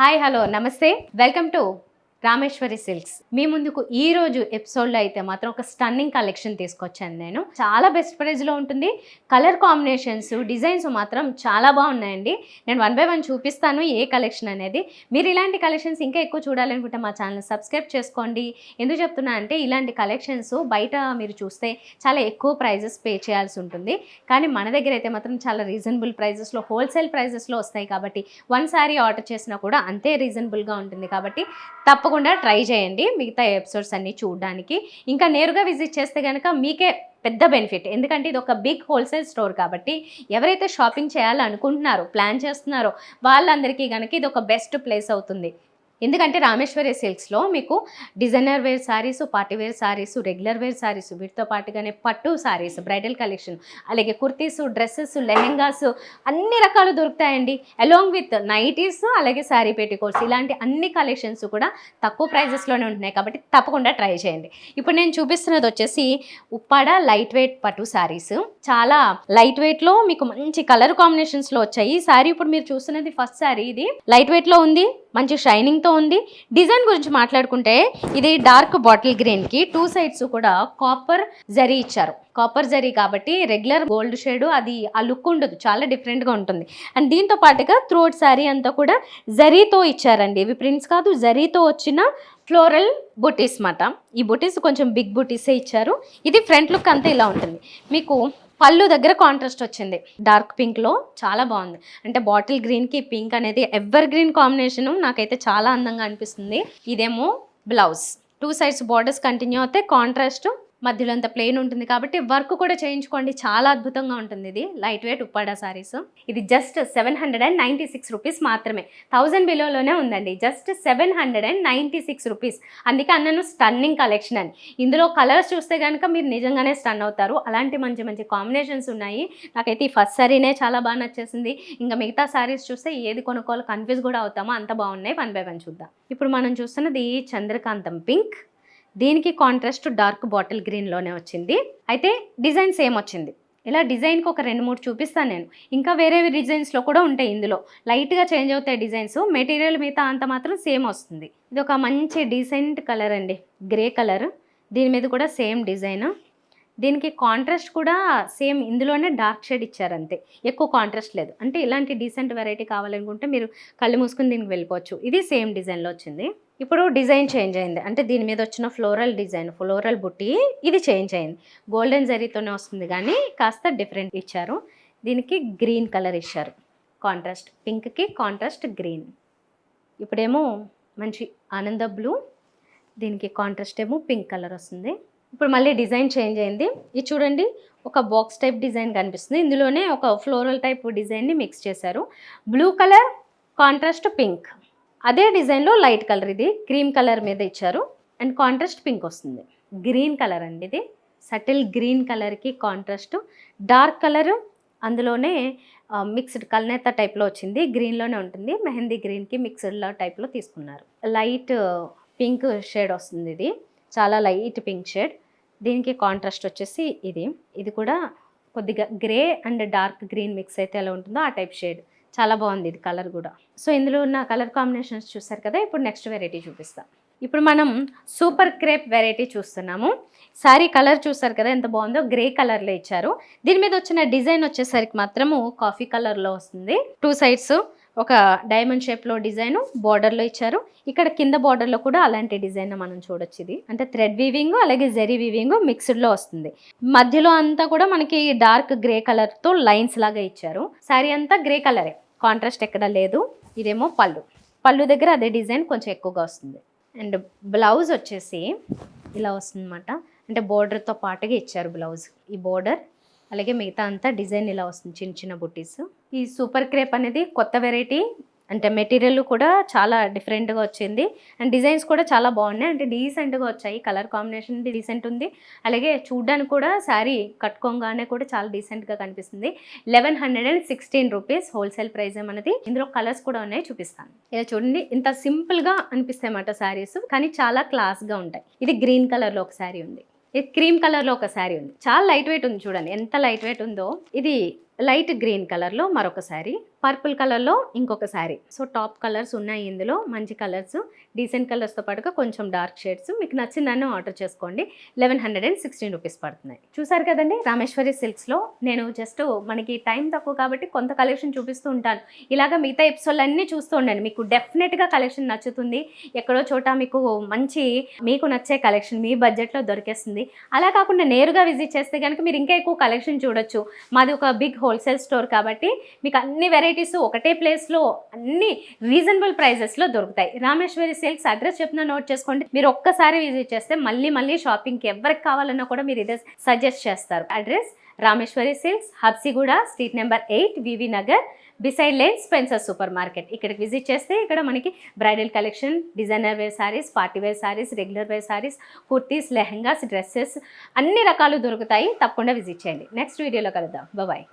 Hi hello నమస్తే. Welcome to Rameshwari silks. మీ ముందుకు ఈ రోజు ఎపిసోడ్లో అయితే మాత్రం ఒక స్టన్నింగ్ కలెక్షన్ తీసుకొచ్చాను నేను. చాలా బెస్ట్ ప్రైజ్లో ఉంటుంది. కలర్ కాంబినేషన్స్ డిజైన్స్ మాత్రం చాలా బాగున్నాయండి. నేను వన్ బై వన్ చూపిస్తాను ఏ కలెక్షన్ అనేది. మీరు ఇలాంటి కలెక్షన్స్ ఇంకా ఎక్కువ చూడాలనుకుంటే మా ఛానల్ సబ్స్క్రైబ్ చేసుకోండి. ఎందుకు చెప్తున్నా అంటే ఇలాంటి కలెక్షన్స్ బయట మీరు చూస్తే చాలా ఎక్కువ ప్రైజెస్ పే చేయాల్సి ఉంటుంది. కానీ మన దగ్గర అయితే మాత్రం చాలా రీజనబుల్ ప్రైజెస్లో హోల్సేల్ ప్రైజెస్లో వస్తాయి కాబట్టి వన్ సారీ ఆర్డర్ చేసినా కూడా అంతే రీజనబుల్గా ఉంటుంది కాబట్టి తప్పకుండా ట్రై చేయండి మిగతా ఎపిసోడ్స్ అన్నీ చూడడానికి. ఇంకా నేరుగా విజిట్ చేస్తే కనుక మీకే పెద్ద బెనిఫిట్ ఎందుకంటే ఇది ఒక బిగ్ హోల్సేల్ స్టోర్ కాబట్టి ఎవరైతే షాపింగ్ చేయాలనుకుంటున్నారో ప్లాన్ చేస్తున్నారో వాళ్ళందరికీ కనుక ఇది ఒక బెస్ట్ ప్లేస్ అవుతుంది. ఎందుకంటే రామేశ్వరి సిల్క్స్లో మీకు designer wear saris party wear saris regular wear saris వీటితో పాటుగానే పట్టు శారీస్ బ్రైడల్ కలెక్షన్ అలాగే కుర్తీస్ డ్రెస్సెస్ లెహెంగాస్ అన్ని రకాలు దొరుకుతాయండి. అలాంగ్ విత్ నైటీస్ అలాగే శారీ పెట్టికోట్స్ ఇలాంటి అన్ని కలెక్షన్స్ కూడా తక్కువ ప్రైజెస్లోనే ఉంటున్నాయి కాబట్టి తప్పకుండా ట్రై చేయండి. ఇప్పుడు నేను చూపిస్తున్నది వచ్చేసి ఉప్పాడ లైట్ వెయిట్ పట్టు శారీస్ చాలా లైట్ వెయిట్లో మీకు మంచి కలర్ కాంబినేషన్స్లో వచ్చాయి. ఈ శారీ ఇప్పుడు మీరు చూస్తున్నది ఫస్ట్ శారీ ఇది. లైట్ వెయిట్లో ఉంది. మంచి షైనింగ్తో ఉంది. డిజైన్ గురించి మాట్లాడుకుంటే ఇది డార్క్ బాటిల్ గ్రీన్కి టూ సైడ్స్ కూడా కాపర్ జరీ ఇచ్చారు. కాపర్ జరీ కాబట్టి రెగ్యులర్ గోల్డ్ షేడ్ అది ఆ లుక్ ఉండదు చాలా డిఫరెంట్గా ఉంటుంది. అండ్ దీంతో పాటుగా త్రోట్ శారీ అంతా కూడా జరీతో ఇచ్చారండి. ఇవి ప్రింట్స్ కాదు జరీతో వచ్చిన ఫ్లోరల్ బుటీస్ మాట. ఈ బుటీస్ కొంచెం బిగ్ బుటీసే ఇచ్చారు. ఇది ఫ్రంట్ లుక్ అంతా ఇలా ఉంటుంది. మీకు పళ్ళు దగ్గర కాంట్రాస్ట్ వచ్చింది. డార్క్ పింక్లో చాలా బాగుంది. అంటే బాటిల్ గ్రీన్కి పింక్ అనేది ఎవర్ గ్రీన్ కాంబినేషన్ నాకైతే చాలా అందంగా అనిపిస్తుంది. ఇదేమో blouse two sides borders continue అవుతాయి కాంట్రాస్ట్ మధ్యలో అంత ప్లెయిన్ ఉంటుంది కాబట్టి వర్క్ కూడా చేయించుకోండి. చాలా అద్భుతంగా ఉంటుంది ఇది లైట్ వెయిట్ ఉప్పాడా సారీస్ ఇది just seven hundred and ninety six rupees మాత్రమే. థౌజండ్ బిలోలోనే ఉందండి. Just seven hundred and ninety six rupees అందుకే అన్నను స్టన్నింగ్ కలెక్షన్ అని. ఇందులో కలర్స్ చూస్తే కనుక మీరు నిజంగానే స్టన్ అవుతారు. అలాంటి మంచి మంచి కాంబినేషన్స్ ఉన్నాయి. నాకైతే ఈ ఫస్ట్ సారీనే చాలా బాగా నచ్చేసింది. ఇంకా మిగతా సారీస్ చూస్తే ఏది కొనుక్కోవాలో కన్ఫ్యూజ్ కూడా అవుతామో అంత బాగున్నాయి. వన్ బై వన్ చూద్దాం. ఇప్పుడు మనం చూస్తున్నది చంద్రకాంతం. పింక్ దీనికి కాంట్రాస్ట్ డార్క్ బాటిల్ గ్రీన్లోనే వచ్చింది. అయితే డిజైన్ సేమ్ వచ్చింది? ఇలా డిజైన్కి ఒక రెండు మూడు చూపిస్తాను నేను. ఇంకా వేరే డిజైన్స్లో కూడా ఉంటాయి ఇందులో. లైట్గా చేంజ్ అవుతాయి డిజైన్స్ మెటీరియల్ మిగతా అంత మాత్రం సేమ్ వస్తుంది. ఇది ఒక మంచి డీసెంట్ కలర్ అండి. గ్రే కలర్ దీని మీద కూడా సేమ్ డిజైన్ దీనికి కాంట్రాస్ట్ కూడా సేమ్ ఇందులోనే డార్క్ షేడ్ ఇచ్చారు అంతే. ఎక్కువ కాంట్రాస్ట్ లేదు. అంటే ఇలాంటి డీసెంట్ వెరైటీ కావాలనుకుంటే మీరు కళ్ళు మూసుకుని దీనికి వెళ్ళిపోవచ్చు. ఇది సేమ్ డిజైన్లో వచ్చింది. ఇప్పుడు డిజైన్ చేంజ్ అయింది. అంటే దీని మీద వచ్చిన ఫ్లోరల్ డిజైన్ ఫ్లోరల్ బుట్టి ఇది చేంజ్ అయింది. గోల్డెన్ జరీతోనే వస్తుంది కానీ కాస్త డిఫరెంట్ ఇచ్చారు. దీనికి గ్రీన్ కలర్ ఇచ్చారు. కాంట్రాస్ట్ పింక్కి కాంట్రాస్ట్ గ్రీన్. ఇప్పుడేమో మంచి ఆనంద బ్లూ దీనికి కాంట్రాస్ట్ ఏమో పింక్ కలర్ వస్తుంది. ఇప్పుడు మళ్ళీ డిజైన్ చేంజ్ అయింది. ఇది చూడండి ఒక బాక్స్ టైప్ డిజైన్ కనిపిస్తుంది. ఇందులోనే ఒక ఫ్లోరల్ టైప్ డిజైన్ని మిక్స్ చేశారు. Blue colour contrast pink. అదే డిజైన్లో లైట్ కలర్ ఇది. క్రీమ్ కలర్ మీద ఇచ్చారు. అండ్ కాంట్రాస్ట్ పింక్ వస్తుంది. గ్రీన్ కలర్ అండి ఇది. సటిల్ గ్రీన్ కలర్కి కాంట్రాస్ట్. డార్క్ కలర్ అందులోనే మిక్స్డ్ కల్నేత టైప్లో వచ్చింది. గ్రీన్లోనే ఉంటుంది. మెహందీ గ్రీన్కి మిక్స్డ్లో టైప్లో తీసుకున్నారు. లైట్ పింక్ షేడ్ వస్తుంది ఇది. చాలా లైట్ పింక్ షేడ్. దీనికి కాంట్రాస్ట్ వచ్చేసి ఇది. ఇది కూడా కొద్దిగా grey and dark green mix అయితే ఎలా ఉంటుందో ఆ టైప్ షేడ్. చాలా బాగుంది ఇది కలర్ కూడా. సో ఇందులో ఉన్న కలర్ కాంబినేషన్స్ చూసారు కదా ఇప్పుడు నెక్స్ట్ వెరైటీ చూపిస్తాం. ఇప్పుడు మనం సూపర్ క్రేప్ వెరైటీ చూస్తున్నాము. శారీ కలర్ చూసారు కదా ఎంత బాగుందో గ్రే కలర్లో ఇచ్చారు. దీని మీద వచ్చిన డిజైన్ వచ్చేసరికి మాత్రము కాఫీ కలర్లో వస్తుంది. టూ సైడ్స్ ఒక డైమండ్ షేప్లో డిజైన్ బార్డర్లో ఇచ్చారు. ఇక్కడ కింద బార్డర్లో కూడా అలాంటి డిజైన్ మనం చూడొచ్చు ఇది. అంటే థ్రెడ్ వీవింగ్ అలాగే జెరీ వీవింగ్ మిక్స్డ్లో వస్తుంది. మధ్యలో అంతా కూడా మనకి డార్క్ గ్రే కలర్తో లైన్స్ లాగా ఇచ్చారు. శారీ అంతా గ్రే కలరే కాంట్రాస్ట్ ఎక్కడ లేదు. ఇదేమో పళ్ళు. పళ్ళు దగ్గర అదే డిజైన్ కొంచెం ఎక్కువగా వస్తుంది. అండ్ బ్లౌజ్ వచ్చేసి ఇలా వస్తుందన్నమాట. అంటే బోర్డర్తో పాటుగా ఇచ్చారు బ్లౌజ్ ఈ బోర్డర్ అలాగే మిగతా అంతా డిజైన్ ఇలా వస్తుంది. చిన్న చిన్న బుట్టీస్ ఈ సూపర్ క్రేప్ అనేది కొత్త వెరైటీ అంటే మెటీరియల్ కూడా చాలా డిఫరెంట్గా వచ్చింది. అండ్ డిజైన్స్ కూడా చాలా బాగున్నాయి. అంటే డీసెంట్గా వచ్చాయి. కలర్ కాంబినేషన్ డీసెంట్ ఉంది. అలాగే చూడ్డానికి కూడా శారీ కట్టుకోగానే కూడా చాలా డీసెంట్గా కనిపిస్తుంది. Eleven hundred and sixteen rupees wholesale price అనేది ఇందులో కలర్స్ కూడా ఉన్నాయి. చూపిస్తాను. ఇలా చూడండి. ఇంత సింపుల్గా అనిపిస్తాయి అన్నమాట శారీస్ కానీ చాలా క్లాస్గా ఉంటాయి. ఇది గ్రీన్ కలర్లో ఒక శారీ ఉంది. ఇది క్రీమ్ కలర్లో ఒక శారీ ఉంది. చాలా లైట్ వెయిట్ ఉంది చూడండి. ఎంత లైట్ వెయిట్ ఉందో. ఇది లైట్ గ్రీన్ కలర్లో మరొక శారీ పర్పుల్ కలర్లో ఇంకొక శారీ. సో టాప్ కలర్స్ ఉన్నాయి ఇందులో. మంచి కలర్స్ డీసెంట్ కలర్స్తో పాటుగా కొంచెం డార్క్ షేడ్స్. మీకు నచ్చిందని ఆర్డర్ చేసుకోండి. Eleven hundred and sixteen rupees పడుతున్నాయి. చూసారు కదండి? రామేశ్వరి సిల్క్స్లో నేను జస్ట్ మనకి టైం తక్కువ కాబట్టి కొంత కలెక్షన్ చూపిస్తూ ఉంటాను. ఇలాగ మిగతా ఎపిసోడ్లు అన్నీ చూస్తూ ఉండండి. మీకు డెఫినెట్గా కలెక్షన్ నచ్చుతుంది. ఎక్కడో చోట మీకు మంచి మీకు నచ్చే కలెక్షన్ మీ బడ్జెట్లో దొరికేస్తుంది. అలా కాకుండా నేరుగా విజిట్ చేస్తే కనుక మీరు ఇంకా ఎక్కువ కలెక్షన్ చూడొచ్చు. మాది ఒక బిగ్ హోల్సేల్ స్టోర్ కాబట్టి మీకు అన్ని వెరైటీ వెరైటీస్ ఒకటే ప్లేస్లో అన్ని రీజనబుల్ ప్రైజెస్లో దొరుకుతాయి. రామేశ్వరి సిల్క్స్ అడ్రస్ చెప్పిన నోట్ చేసుకోండి. మీరు ఒక్కసారి విజిట్ చేస్తే మళ్ళీ మళ్ళీ షాపింగ్కి ఎవరికి కావాలన్నా కూడా మీరు ఇదే సజెస్ట్ చేస్తారు. Address Rameshwari silks Habsiguda street number eight VV Nagar beside lane Spencer super market ఇక్కడికి విజిట్ చేస్తే ఇక్కడ మనకి bridal collection designer wear saris party wear saris regular wear saris kurtis lehengas dresses అన్ని రకాలు దొరుకుతాయి. తప్పకుండా విజిట్ చేయండి. నెక్స్ట్ వీడియోలో కలుద్దాం. బాయ్